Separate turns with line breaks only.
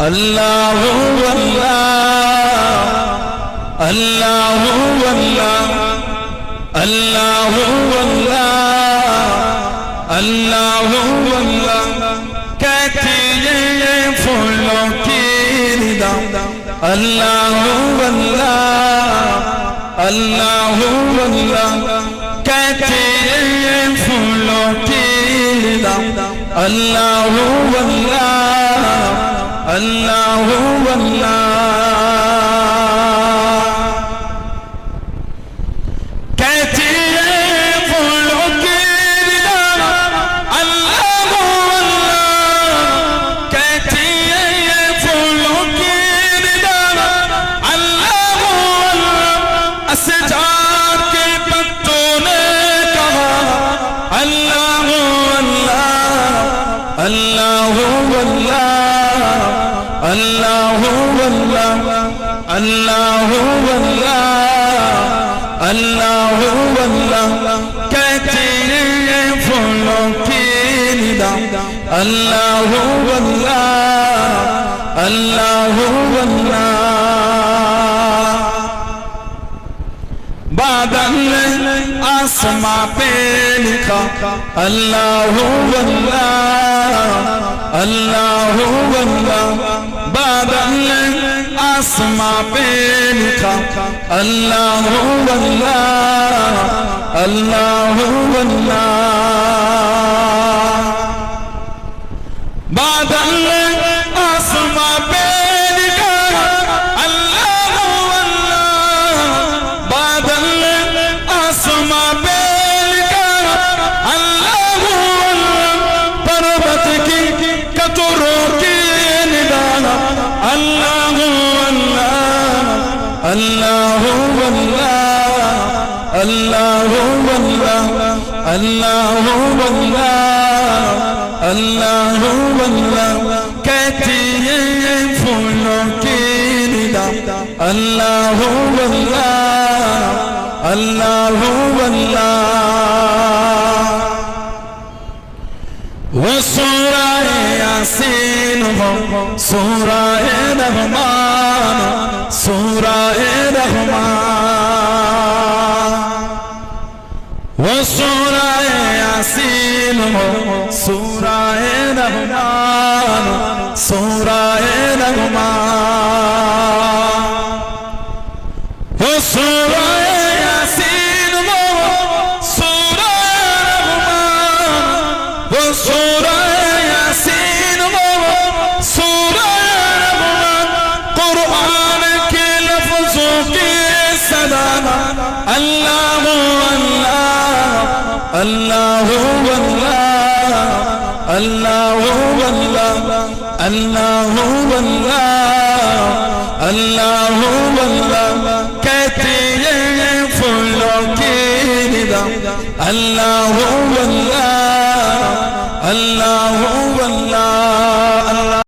اللہ اللہ اللہ اللہ اللہ اللہ اللہ کہتی یہ پھولوں کی ندا اللہ اللہ اللہ اللہ کہتی یہ پھولوں کی ندا اللہ اللہ अल्लाह वल्लाह अल्लाह اللہ اللہ اللہ اللہ اللہ اللہ کہتے ہیں پھولوں کی ندا اللہ اللہ اللہ اللہ بادل آسماں پہ لکھا اللہ اللہ اللہ اللہ بدل آسما پہ لکھا اللہ ہو اللہ اللہ ہو اللہ اللہ اللہ اللہ اللہ اللہ اللہ اللہ کہتی ہے یہ پھولوں کی ندا اللہ اللہ اللہ اللہ সুরায় রহমান সুরায় রহমান। ও সুরায় আসিল, সুরায় রহমান সুরায় রহমান। ও সুরায় আসিল, সুরায় রহমান, ও সুরায় هو الله الله هو الله الله هو الله الله هو الله كتير فلوكين الله هو الله الله